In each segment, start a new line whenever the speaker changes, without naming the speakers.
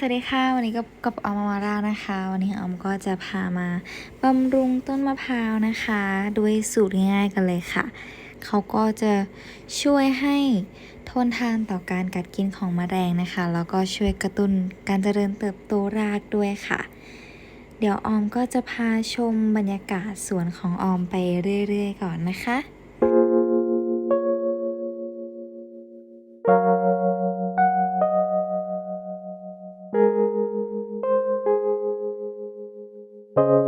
สวัสดีค่ะ วันนี้ก็กับออมมารานะคะ วันนี้ออมก็จะพามาบำรุงต้นมะพร้าวนะคะ ด้วยสูตรง่ายๆกันเลยค่ะ เขาก็จะช่วยให้ทนทานต่อการกัดกินของแมลงนะคะ แล้วก็ช่วยกระตุ้นการเจริญเติบโตรากด้วยค่ะ เดี๋ยวออมก็จะพาชมบรรยากาศสวนของออมไปเรื่อยๆก่อนนะคะ นี่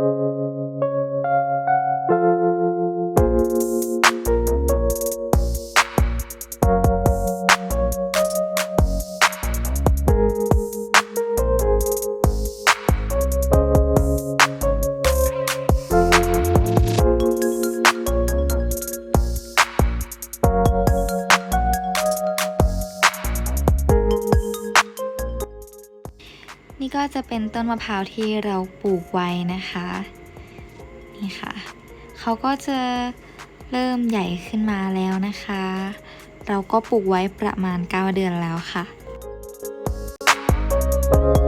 ก็จะเป็นต้นมะพร้าวที่เราปลูกไว้นะคะ นี่ค่ะ เขาก็จะเริ่มใหญ่ขึ้นมาแล้วนะคะ เราก็ปลูกไว้ประมาณ 9 เดือนแล้วค่ะวิ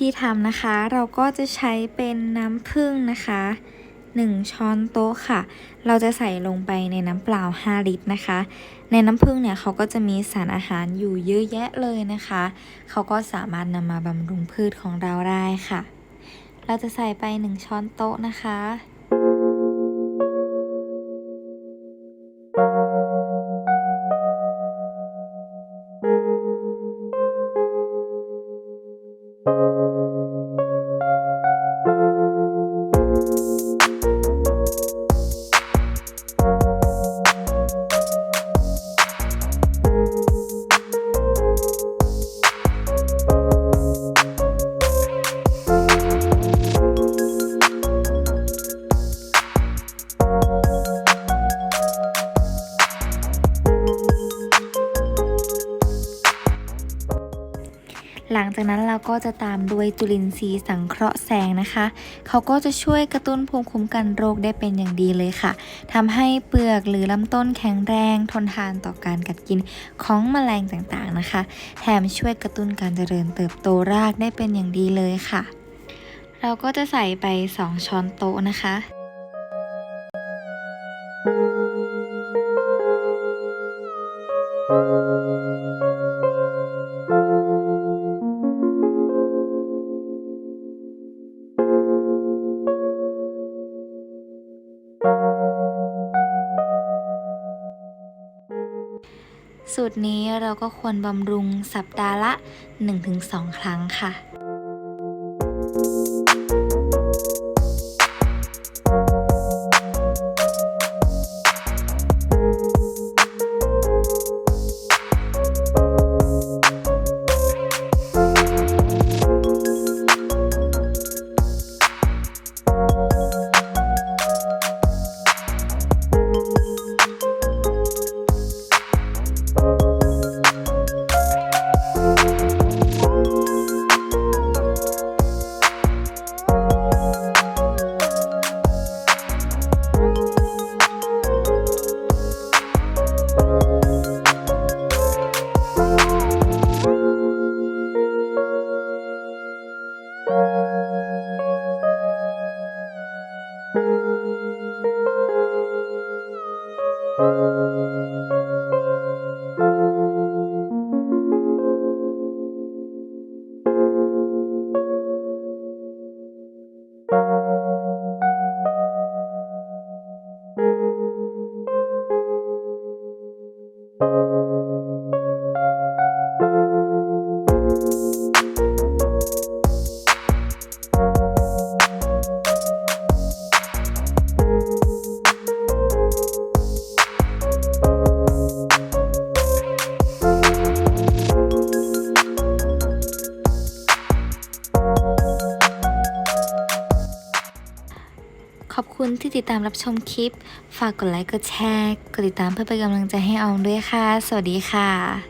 ธีทำนะคะ เราก็จะใช้เป็นน้ำผึ้งนะคะ 1 ช้อนโต๊ะค่ะ เราจะใส่ลงไปในน้ำเปล่า 5 ลิตรนะคะ ในน้ำผึ้งเนี่ยเขาก็จะมีสารอาหารอยู่เยอะแยะเลยนะคะ เขาก็สามารถนำมาบำรุงพืชของเราได้ค่ะ เราจะใส่ไป 1 ช้อนโต๊ะนะคะ จากนั้นเราก็จะตามด้วยจุลินทรีย์สังเคราะห์แสงนะคะ เขาก็จะช่วยกระตุ้นภูมิคุ้มกันโรคได้เป็นอย่างดีเลยค่ะทำให้เปลือกหรือลำต้นแข็งแรง ทนทานต่อการกัดกินของแมลงต่างๆนะคะ แถมช่วยกระตุ้นการเจริญเติบโตรากได้เป็นอย่างดีเลยค่ะ เราก็จะใส่ไป 2 ช้อนโต๊ะนะคะ สูตรนี้เราก็ควรบำรุงสัปดาห์ละ 1-2 ครั้งค่ะ
you คุณ
ที่ติดตามรับชมคลิป ฝากกดไลค์ กดแชร์ กดติดตามเพื่อเป็นกำลังใจให้ออมด้วยค่ะ สวัสดีค่ะ